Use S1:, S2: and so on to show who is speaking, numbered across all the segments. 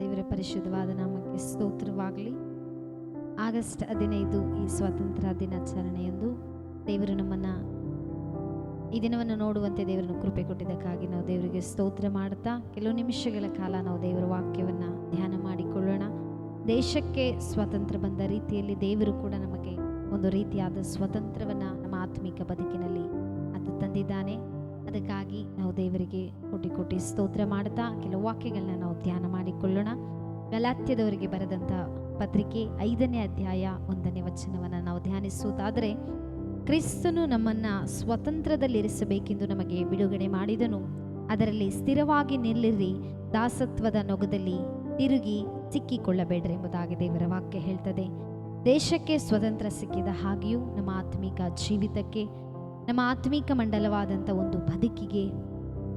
S1: ದೇವರ, ಪರಿಶುದ್ಧವಾದ ನಾಮಕ್ಕೆ ಸ್ತೋತ್ರವಾಗಲಿ. ಆಗಸ್ಟ್ ಹದಿನೈದು ಈ ಸ್ವಾತಂತ್ರ್ಯ ದಿನಾಚರಣೆಯಂದು ದೇವರು ನಮ್ಮನ್ನು ಈ ದಿನವನ್ನು ನೋಡುವಂತೆ ದೇವರನ್ನು ಕೃಪೆ ಕೊಟ್ಟಿದ್ದಕ್ಕಾಗಿ ನಾವು ದೇವರಿಗೆ ಸ್ತೋತ್ರ ಮಾಡುತ್ತಾ ಕೆಲವು ನಿಮಿಷಗಳ ಕಾಲ ನಾವು ದೇವರ ವಾಕ್ಯವನ್ನು ಧ್ಯಾನ ಮಾಡಿಕೊಳ್ಳೋಣ. ದೇಶಕ್ಕೆ ಸ್ವಾತಂತ್ರ್ಯ ಬಂದ ರೀತಿಯಲ್ಲಿ ದೇವರು ಕೂಡ ನಮಗೆ ಒಂದು ರೀತಿಯಾದ ಸ್ವಾತಂತ್ರ್ಯವನ್ನು ನಮ್ಮ ಆತ್ಮಿಕ ಬದುಕಿನಲ್ಲಿ ಅದು ತಂದಿದ್ದಾನೆ. ಅದಕ್ಕಾಗಿ ನಾವು ದೇವರಿಗೆ ಕೋಟಿ ಕೋಟಿ ಸ್ತೋತ್ರ ಮಾಡ್ತಾ ಕೆಲವು ವಾಕ್ಯಗಳನ್ನ ನಾವು ಧ್ಯಾನ ಮಾಡಿಕೊಳ್ಳೋಣ. ಗಲಾತ್ಯದವರಿಗೆ ಬರೆದಂಥ ಪತ್ರಿಕೆ ಐದನೇ ಅಧ್ಯಾಯ ಒಂದನೇ ವಚನವನ್ನು ನಾವು ಧ್ಯಾನಿಸುವುದಾದರೆ, ಕ್ರಿಸ್ತನು ನಮ್ಮನ್ನು ಸ್ವತಂತ್ರದಲ್ಲಿರಿಸಬೇಕೆಂದು ನಮಗೆ ಬಿಡುಗಡೆ ಮಾಡಿದನು. ಅದರಲ್ಲಿ ಸ್ಥಿರವಾಗಿ ನಿಲ್ಲಿರಿ, ದಾಸತ್ವದ ನೊಗದಲ್ಲಿ ತಿರುಗಿ ಸಿಕ್ಕಿಕೊಳ್ಳಬೇಡ್ರಿ ಎಂಬುದಾಗಿ ದೇವರ ವಾಕ್ಯ ಹೇಳ್ತದೆ. ದೇಶಕ್ಕೆ ಸ್ವತಂತ್ರ ಸಿಕ್ಕಿದ ಹಾಗೆಯೂ ನಮ್ಮ ಆತ್ಮಿಕ ಜೀವಿತಕ್ಕೆ ನಮ್ಮ ಆತ್ಮೀಕ ಮಂಡಲವಾದಂಥ ಒಂದು ಬದುಕಿಗೆ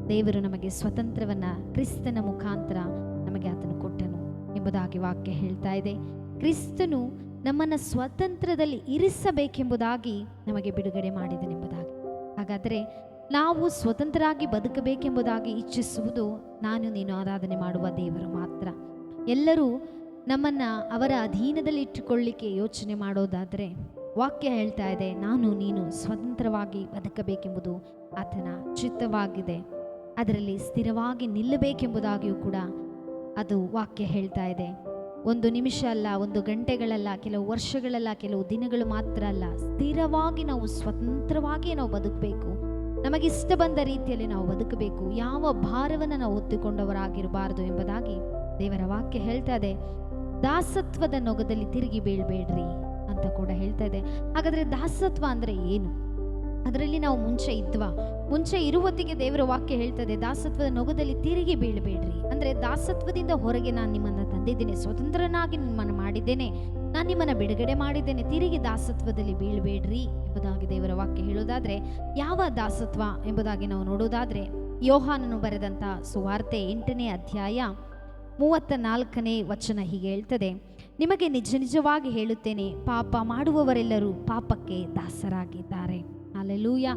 S1: ದೇವರು ನಮಗೆ ಸ್ವತಂತ್ರವನ್ನು ಕ್ರಿಸ್ತನ ಮುಖಾಂತರ ನಮಗೆ ಆತನು ಕೊಟ್ಟನು ಎಂಬುದಾಗಿ ವಾಕ್ಯ ಹೇಳ್ತಾ ಇದೆ. ಕ್ರಿಸ್ತನು ನಮ್ಮನ್ನು ಸ್ವತಂತ್ರದಲ್ಲಿ ಇರಿಸಬೇಕೆಂಬುದಾಗಿ ನಮಗೆ ಬಿಡುಗಡೆ ಮಾಡಿದನೆಂಬುದಾಗಿ ಹಾಗಾದರೆ ನಾವು ಸ್ವತಂತ್ರರಾಗಿ ಬದುಕಬೇಕೆಂಬುದಾಗಿ ಇಚ್ಛಿಸುವುದು ನಾನು, ನೀನು ಆರಾಧನೆ ಮಾಡುವ ದೇವರು ಮಾತ್ರ. ಎಲ್ಲರೂ ನಮ್ಮನ್ನು ಅವರ ಅಧೀನದಲ್ಲಿ ಇಟ್ಟುಕೊಳ್ಳಿಕ್ಕೆ ಯೋಚನೆ ಮಾಡೋದಾದರೆ ವಾಕ್ಯ ಹೇಳ್ತಾ ಇದೆ, ನಾನು ನೀನು ಸ್ವತಂತ್ರವಾಗಿ ಬದುಕಬೇಕೆಂಬುದು ಆತನ ಚಿತ್ತವಾಗಿದೆ. ಅದರಲ್ಲಿ ಸ್ಥಿರವಾಗಿ ನಿಲ್ಲಬೇಕೆಂಬುದಾಗಿಯೂ ಕೂಡ ಅದು ವಾಕ್ಯ ಹೇಳ್ತಾ ಇದೆ. ಒಂದು ನಿಮಿಷ ಅಲ್ಲ, ಒಂದು ಗಂಟೆಗಳಲ್ಲ, ಕೆಲವು ವರ್ಷಗಳಲ್ಲ, ಕೆಲವು ದಿನಗಳು ಮಾತ್ರ ಅಲ್ಲ. ಸ್ಥಿರವಾಗಿ ನಾವು ಸ್ವತಂತ್ರವಾಗಿ ನಾವು ಬದುಕಬೇಕು. ನಮಗಿಷ್ಟ ಬಂದ ರೀತಿಯಲ್ಲಿ ನಾವು ಬದುಕಬೇಕು. ಯಾವ ಭಾರವನ್ನು ನಾವು ಹೊತ್ತುಕೊಂಡವರಾಗಿರಬಾರದು ಎಂಬುದಾಗಿ ದೇವರ ವಾಕ್ಯ ಹೇಳ್ತಾ ಇದೆ. ದಾಸತ್ವದ ನೊಗದಲ್ಲಿ ತಿರುಗಿ ಬೀಳ್ಬೇಡ್ರಿ. ಅಂತ ಕೂಡ ಹೇಳ್ತಾ ಇದೆ. ಹಾಗಾದ್ರೆ ದಾಸತ್ವ ಅಂದ್ರೆ ಏನು? ಅದರಲ್ಲಿ ನಾವು ಮುಂಚೆ ಇದ್ವಾ? ಮುಂಚೆ ಇರುವತ್ತಿಗೆ ದೇವರ ವಾಕ್ಯ ಹೇಳ್ತದೆ ದಾಸತ್ವದ ನೊಗದಲ್ಲಿ ತಿರುಗಿ ಬೀಳಬೇಡ್ರಿ. ಅಂದ್ರೆ ದಾಸತ್ವದಿಂದ ಹೊರಗೆ ನಾನು ನಿಮ್ಮನ್ನು ತಂದಿದ್ದೇನೆ, ಸ್ವತಂತ್ರನಾಗಿ ನಿಮ್ಮನ್ನು ಮಾಡಿದ್ದೇನೆ, ನಾನು ನಿಮ್ಮನ್ನು ಬಿಡುಗಡೆ ಮಾಡಿದ್ದೇನೆ, ತಿರುಗಿ ದಾಸತ್ವದಲ್ಲಿ ಬೀಳಬೇಡ್ರಿ ಎಂಬುದಾಗಿ ದೇವರ ವಾಕ್ಯ ಹೇಳೋದಾದ್ರೆ, ಯಾವ ದಾಸತ್ವ ಎಂಬುದಾಗಿ ನಾವು ನೋಡೋದಾದ್ರೆ, ಯೋಹಾನನು ಬರೆದಂಥ ಸುವಾರ್ತೆ ಎಂಟನೇ ಅಧ್ಯಾಯ ಮೂವತ್ತ ನಾಲ್ಕನೇ ವಚನ ಹೀಗೆ ಹೇಳ್ತದೆ. ನಿಮಗೆ ನಿಜ ನಿಜವಾಗಿ ಹೇಳುತ್ತೇನೆ, ಪಾಪ ಮಾಡುವವರೆಲ್ಲರೂ ಪಾಪಕ್ಕೆ ದಾಸರಾಗಿದ್ದಾರೆ. ಅಲ್ಲೆಲೂಯ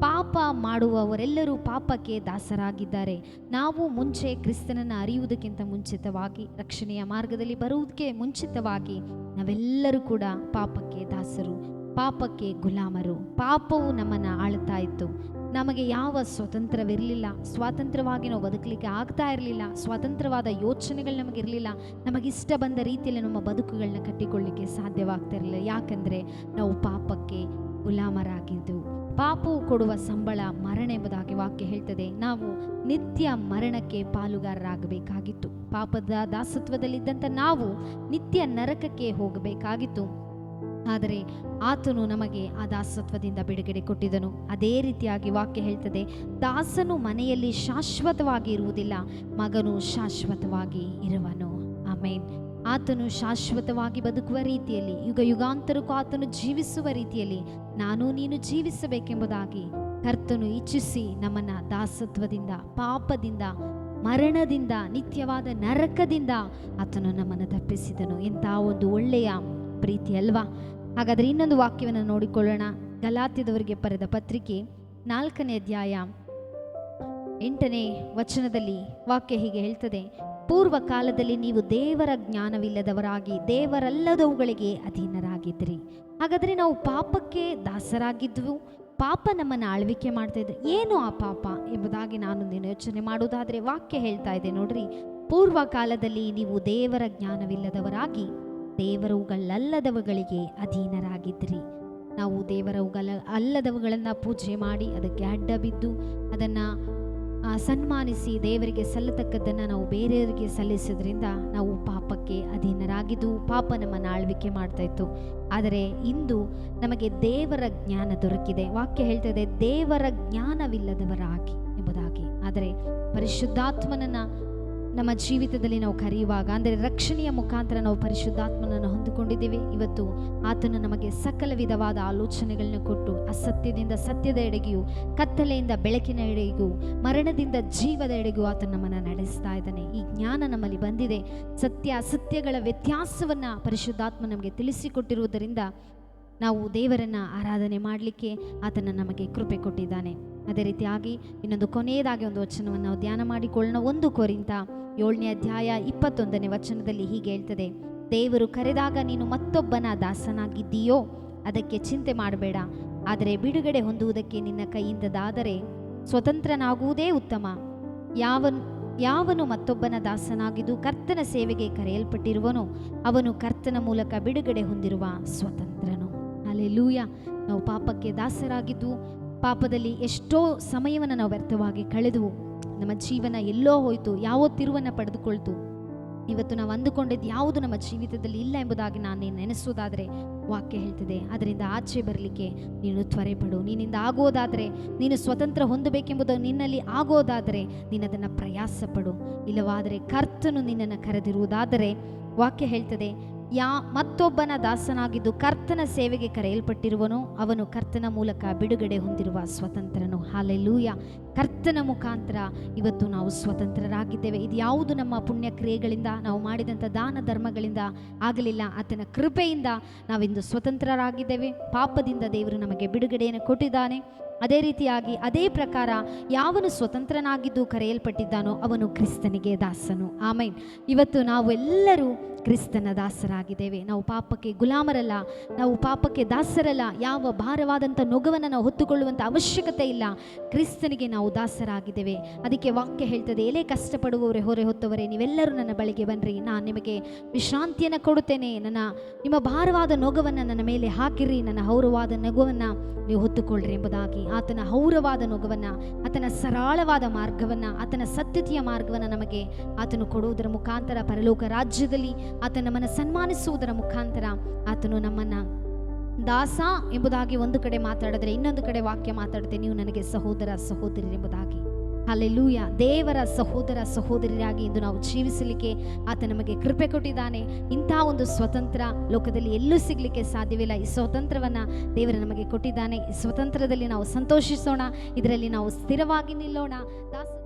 S1: ಪಾಪ ಮಾಡುವವರೆಲ್ಲರೂ ಪಾಪಕ್ಕೆ ದಾಸರಾಗಿದ್ದಾರೆ. ನಾವು ಮುಂಚೆ ಕ್ರಿಸ್ತನನ್ನು ಅರಿಯುವುದಕ್ಕಿಂತ ಮುಂಚಿತವಾಗಿ, ರಕ್ಷಣೆಯ ಮಾರ್ಗದಲ್ಲಿ ಬರುವುದಕ್ಕೆ ಮುಂಚಿತವಾಗಿ ನಾವೆಲ್ಲರೂ ಕೂಡ ಪಾಪಕ್ಕೆ ದಾಸರು, ಪಾಪಕ್ಕೆ ಗುಲಾಮರು. ಪಾಪವು ನಮ್ಮನ್ನು ಆಳ್ತಾ ಇತ್ತು. ನಮಗೆ ಯಾವ ಸ್ವತಂತ್ರವಿರಲಿಲ್ಲ, ಸ್ವಾತಂತ್ರ್ಯವಾಗಿ ನಾವು ಬದುಕಲಿಕ್ಕೆ ಆಗ್ತಾ ಇರಲಿಲ್ಲ ಸ್ವತಂತ್ರವಾದ ಯೋಚನೆಗಳು ನಮಗಿರಲಿಲ್ಲ ನಮಗಿಷ್ಟ ಬಂದ ರೀತಿಯಲ್ಲಿ ನಮ್ಮ ಬದುಕುಗಳನ್ನ ಕಟ್ಟಿಕೊಳ್ಳಿಕ್ಕೆ ಸಾಧ್ಯವಾಗ್ತಾ ಇರಲಿಲ್ಲ ಯಾಕಂದರೆ ನಾವು ಪಾಪಕ್ಕೆ ಗುಲಾಮರಾಗಿದ್ದು ಪಾಪವು ಕೊಡುವ ಸಂಬಳ ಮರಣ ಎಂಬುದಾಗಿ ವಾಕ್ಯ ಹೇಳ್ತದೆ. ನಾವು ನಿತ್ಯ ಮರಣಕ್ಕೆ ಪಾಲುಗಾರರಾಗಬೇಕಾಗಿತ್ತು. ಪಾಪದ ದಾಸತ್ವದಲ್ಲಿದ್ದಂಥ ನಾವು ನಿತ್ಯ ನರಕಕ್ಕೆ ಹೋಗಬೇಕಾಗಿತ್ತು. ಆದರೆ ಆತನು ನಮಗೆ ಆ ದಾಸತ್ವದಿಂದ ಬಿಡುಗಡೆ ಕೊಟ್ಟಿದನು. ಅದೇ ರೀತಿಯಾಗಿ ವಾಕ್ಯ ಹೇಳ್ತದೆ, ದಾಸನು ಮನೆಯಲ್ಲಿ ಶಾಶ್ವತವಾಗಿ ಇರುವುದಿಲ್ಲ, ಮಗನು ಶಾಶ್ವತವಾಗಿ ಇರುವನು. ಆಮೇನ್. ಆತನು ಶಾಶ್ವತವಾಗಿ ಬದುಕುವ ರೀತಿಯಲ್ಲಿ, ಯುಗ ಯುಗಾಂತರಕ್ಕೂ ಆತನು ಜೀವಿಸುವ ರೀತಿಯಲ್ಲಿ ನಾನು ನೀನು ಜೀವಿಸಬೇಕೆಂಬುದಾಗಿ ಕರ್ತನು ಇಚ್ಛಿಸಿ ನಮ್ಮನ್ನು ದಾಸತ್ವದಿಂದ, ಪಾಪದಿಂದ, ಮರಣದಿಂದ, ನಿತ್ಯವಾದ ನರಕದಿಂದ ಆತನು ನಮ್ಮನ್ನು ತಪ್ಪಿಸಿದನು. ಎಂಥ ಒಂದು ಒಳ್ಳೆಯ ಪ್ರೀತಿ ಅಲ್ವಾ? ಹಾಗಾದರೆ ಇನ್ನೊಂದು ವಾಕ್ಯವನ್ನು ನೋಡಿಕೊಳ್ಳೋಣ. ಗಲಾತ್ಯದವರಿಗೆ ಬರೆದ ಪತ್ರಿಕೆ ನಾಲ್ಕನೇ ಅಧ್ಯಾಯ ಎಂಟನೇ ವಚನದಲ್ಲಿ ವಾಕ್ಯ ಹೀಗೆ ಹೇಳ್ತದೆ ಪೂರ್ವ ಕಾಲದಲ್ಲಿ ನೀವು ದೇವರ ಜ್ಞಾನವಿಲ್ಲದವರಾಗಿ ದೇವರಲ್ಲದವುಗಳಿಗೆ ಅಧೀನರಾಗಿದ್ರಿ ಹಾಗಾದರೆ ನಾವು ಪಾಪಕ್ಕೆ ದಾಸರಾಗಿದ್ವು. ಪಾಪ ನಮ್ಮನ್ನು ಆಳ್ವಿಕೆ ಮಾಡ್ತಾ ಇದ್ರೆ ಏನು ಆ ಪಾಪ? ಎಂಬುದಾಗಿ ನಾನು ನೀನು ಯೋಚನೆ ಮಾಡುವುದಾದರೆ ವಾಕ್ಯ ಹೇಳ್ತಾ ಇದೆ ನೋಡ್ರಿ. ಪೂರ್ವ ಕಾಲದಲ್ಲಿ ನೀವು ದೇವರ ಜ್ಞಾನವಿಲ್ಲದವರಾಗಿ ದೇವರುಗಳಲ್ಲದವುಗಳಿಗೆ ಅಧೀನರಾಗಿದ್ರಿ ನಾವು ದೇವರವುಗಳ ಅಲ್ಲದವುಗಳನ್ನು ಪೂಜೆ ಮಾಡಿ ಅದಕ್ಕೆ ಅಡ್ಡ ಬಿದ್ದು ಅದನ್ನು ಸನ್ಮಾನಿಸಿ ದೇವರಿಗೆ ಸಲ್ಲತಕ್ಕದ್ದನ್ನು ನಾವು ಬೇರೆಯವರಿಗೆ ಸಲ್ಲಿಸೋದ್ರಿಂದ ನಾವು ಪಾಪಕ್ಕೆ ಅಧೀನರಾಗಿದ್ದು ಪಾಪ ನಮ್ಮನ್ನು ಆಳ್ವಿಕೆ ಮಾಡ್ತಾ ಇತ್ತು. ಆದರೆ ಇಂದು ನಮಗೆ ದೇವರ ಜ್ಞಾನ ದೊರಕಿದೆ. ವಾಕ್ಯ ಹೇಳ್ತದೆ, ದೇವರ ಜ್ಞಾನವಿಲ್ಲದವರಾಗಿ ಎಂಬುದಾಗಿ. ಆದರೆ ಪರಿಶುದ್ಧಾತ್ಮನನ್ನು ನಮ್ಮ ಜೀವಿತದಲ್ಲಿ ನಾವು ಕರೆಯುವಾಗ, ಅಂದರೆ ರಕ್ಷಣೆಯ ಮುಖಾಂತರ ನಾವು ಪರಿಶುದ್ಧಾತ್ಮನನ್ನು ಹೊಂದಿಕೊಂಡಿದ್ದೇವೆ. ಇವತ್ತು ಆತನು ನಮಗೆ ಸಕಲ ವಿಧವಾದ ಆಲೋಚನೆಗಳನ್ನ ಕೊಟ್ಟು, ಅಸತ್ಯದಿಂದ ಸತ್ಯದ ಎಡೆಗೆಯೂ, ಕತ್ತಲೆಯಿಂದ ಬೆಳಕಿನ ಎಡೆಗೂ ಮರಣದಿಂದ ಜೀವದ ಎಡೆಗೂ ಆತನು ನಮ್ಮನ್ನು ನಡೆಸ್ತಾ ಇದ್ದಾನೆ. ಈ ಜ್ಞಾನ ನಮ್ಮಲ್ಲಿ ಬಂದಿದೆ. ಸತ್ಯ, ಅಸತ್ಯಗಳ ವ್ಯತ್ಯಾಸವನ್ನು ಪರಿಶುದ್ಧಾತ್ಮ ನಮಗೆ ತಿಳಿಸಿಕೊಟ್ಟಿರುವುದರಿಂದ ನಾವು ದೇವರನ್ನು ಆರಾಧನೆ ಮಾಡಲಿಕ್ಕೆ ಆತನ ನಮಗೆ ಕೃಪೆ ಕೊಟ್ಟಿದ್ದಾನೆ. ಅದೇ ರೀತಿಯಾಗಿ ಇನ್ನೊಂದು ಕೊನೆಯದಾಗಿ ಒಂದು ವಚನವನ್ನು ನಾವು ಧ್ಯಾನ ಮಾಡಿಕೊಳ್ಳೋಣ. ಒಂದು ಕೊರಿಂತ ಏಳನೇ ಅಧ್ಯಾಯ ಇಪ್ಪತ್ತೊಂದನೇ ವಚನದಲ್ಲಿ ಹೀಗೆ ಹೇಳ್ತದೆ, ದೇವರು ಕರೆದಾಗ ನೀನು ಮತ್ತೊಬ್ಬನ ದಾಸನಾಗಿದ್ದೀಯೋ? ಅದಕ್ಕೆ ಚಿಂತೆ ಮಾಡಬೇಡ. ಆದರೆ ಬಿಡುಗಡೆ ಹೊಂದುವುದಕ್ಕೆ ನಿನ್ನ ಕೈಯಿಂದದಾದರೆ ಸ್ವತಂತ್ರನಾಗುವುದೇ ಉತ್ತಮ. ಯಾವನು ಯಾವನು ಮತ್ತೊಬ್ಬನ ದಾಸನಾಗಿದ್ದು ಕರ್ತನ ಸೇವೆಗೆ ಕರೆಯಲ್ಪಟ್ಟಿರುವನೋ, ಅವನು ಕರ್ತನ ಮೂಲಕ ಬಿಡುಗಡೆ ಹೊಂದಿರುವ ಅಲ್ಲೆಲೂಯ ನಾವು ಪಾಪಕ್ಕೆ ದಾಸರಾಗಿದ್ದು, ಪಾಪದಲ್ಲಿ ಎಷ್ಟೋ ಸಮಯವನ್ನು ನಾವು ವ್ಯರ್ಥವಾಗಿ ಕಳೆದು ನಮ್ಮ ಜೀವನ ಎಲ್ಲೋ ಹೋಯಿತು ಯಾವ ತಿರುವನ್ನು ಪಡೆದುಕೊಳ್ತು. ಇವತ್ತು ನಾವು ಅಂದುಕೊಂಡಿದ್ದು ಯಾವುದು ನಮ್ಮ ಜೀವಿತದಲ್ಲಿ ಇಲ್ಲ ಎಂಬುದಾಗಿ ನಾನು ನೆನೆಸೋದಾದರೆ ವಾಕ್ಯ ಹೇಳ್ತಿದೆ, ಅದರಿಂದ ಆಚೆ ಬರಲಿಕ್ಕೆ ನೀನು ತ್ವರೆ ಪಡು ನೀನಿಂದ ಆಗೋದಾದರೆ ನೀನು ಸ್ವತಂತ್ರ ಹೊಂದಬೇಕೆಂಬುದು ನಿನ್ನಲ್ಲಿ ಆಗೋದಾದರೆ ನೀನದನ್ನು ಪ್ರಯಾಸ ಪಡು ಇಲ್ಲವಾದರೆ ಕರ್ತನು ನಿನ್ನನ್ನು ಕರೆದಿರುವುದಾದರೆ ವಾಕ್ಯ ಹೇಳ್ತದೆ ಯಾ ಮತ್ತೊಬ್ಬನ ದಾಸನಾಗಿದ್ದು ಕರ್ತನ ಸೇವೆಗೆ ಕರೆಯಲ್ಪಟ್ಟಿರುವನು, ಅವನು ಕರ್ತನ ಮೂಲಕ ಬಿಡುಗಡೆ ಹೊಂದಿರುವ ಸ್ವತಂತ್ರನು. ಹಾಲೆಲೂಯ. ಕರ್ತನ ಮುಖಾಂತರ ಇವತ್ತು ನಾವು ಸ್ವತಂತ್ರರಾಗಿದ್ದೇವೆ. ಇದು ಯಾವುದು ನಮ್ಮ ಪುಣ್ಯ ಕ್ರಿಯೆಗಳಿಂದ ನಾವು ಮಾಡಿದಂಥ ದಾನ ಧರ್ಮಗಳಿಂದ ಆಗಲಿಲ್ಲ, ಆತನ ಕೃಪೆಯಿಂದ ನಾವಿಂದು ಸ್ವತಂತ್ರರಾಗಿದ್ದೇವೆ. ಪಾಪದಿಂದ ದೇವರು ನಮಗೆ ಬಿಡುಗಡೆಯನ್ನು ಕೊಟ್ಟಿದ್ದಾನೆ. ಅದೇ ರೀತಿಯಾಗಿ ಅದೇ ಪ್ರಕಾರ ಯಾವನು ಸ್ವತಂತ್ರನಾಗಿದ್ದು ಕರೆಯಲ್ಪಟ್ಟಿದ್ದಾನೋ ಅವನು ಕ್ರಿಸ್ತನಿಗೆ ದಾಸನು. ಆಮೇನ್. ಇವತ್ತು ನಾವೆಲ್ಲರೂ ಕ್ರಿಸ್ತನ ದಾಸರಾಗಿದ್ದೇವೆ. ನಾವು ಪಾಪಕ್ಕೆ ಗುಲಾಮರಲ್ಲ, ನಾವು ಪಾಪಕ್ಕೆ ದಾಸರಲ್ಲ. ಯಾವ ಭಾರವಾದಂಥ ನೊಗವನ್ನು ನಾವು ಹೊತ್ತುಕೊಳ್ಳುವಂಥ ಅವಶ್ಯಕತೆ ಇಲ್ಲ. ಕ್ರಿಸ್ತನಿಗೆ ನಾವು ದಾಸರಾಗಿದ್ದೇವೆ. ಅದಕ್ಕೆ ವಾಕ್ಯ ಹೇಳ್ತದೆ, ಎಲೆ ಕಷ್ಟಪಡುವವರೇ ಹೊರೆ ಹೊತ್ತವರೇ, ನೀವೆಲ್ಲರೂ ನನ್ನ ಬಳಿಗೆ ಬನ್ನಿರಿ. ನಾನು ನಿಮಗೆ ವಿಶ್ರಾಂತಿಯನ್ನು ಕೊಡುತ್ತೇನೆ. ನನ್ನ, ನಿಮ್ಮ ಭಾರವಾದ ನೊಗವನ್ನು ನನ್ನ ಮೇಲೆ ಹಾಕಿರಿ. ನನ್ನ ಹೌರವಾದ ನಗುವನ್ನು ನೀವು ಹೊತ್ತುಕೊಳ್ಳ್ರಿ ಎಂಬುದಾಗಿ ಆತನ ಹೌರವಾದ ನೊಗವನ್ನು, ಆತನ ಸರಳವಾದ ಮಾರ್ಗವನ್ನು, ಆತನ ಸತ್ಯತೆಯ ಮಾರ್ಗವನ್ನು ನಮಗೆ ಆತನು ಕೊಡುವುದರ ಮುಖಾಂತರ, ಪರಲೋಕ ರಾಜ್ಯದಲ್ಲಿ ಆತನ ನಮ್ಮನ್ನು ಸನ್ಮಾನಿಸುವುದರ ಮುಖಾಂತರ ಆತನು ನಮ್ಮನ್ನು ದಾಸ ಎಂಬುದಾಗಿ ಒಂದು ಕಡೆ ಮಾತಾಡಿದ್ರೆ, ಇನ್ನೊಂದು ಕಡೆ ವಾಕ್ಯ ಮಾತಾಡುತ್ತೆ ನೀವು ನನಗೆ ಸಹೋದರ ಸಹೋದರಿ ಅಲ್ಲೆಲೂಯ ದೇವರ ಸಹೋದರ ಸಹೋದರಿಯಾಗಿ ಇಂದು ನಾವು ಜೀವಿಸಲಿಕ್ಕೆ ಆತ ನಮಗೆ ಕೃಪೆ ಕೊಟ್ಟಿದ್ದಾನೆ. ಇಂಥ ಒಂದು ಸ್ವತಂತ್ರ ಲೋಕದಲ್ಲಿ ಎಲ್ಲೂ ಸಿಗಲಿಕ್ಕೆ ಸಾಧ್ಯವಿಲ್ಲ. ಈ ಸ್ವತಂತ್ರವನ್ನು ದೇವರ ನಮಗೆ ಕೊಟ್ಟಿದ್ದಾನೆ. ಈ ಸ್ವತಂತ್ರದಲ್ಲಿ ನಾವು ಸಂತೋಷಿಸೋಣ. ಇದರಲ್ಲಿ ನಾವು ಸ್ಥಿರವಾಗಿ ನಿಲ್ಲೋಣ. ದಾಸ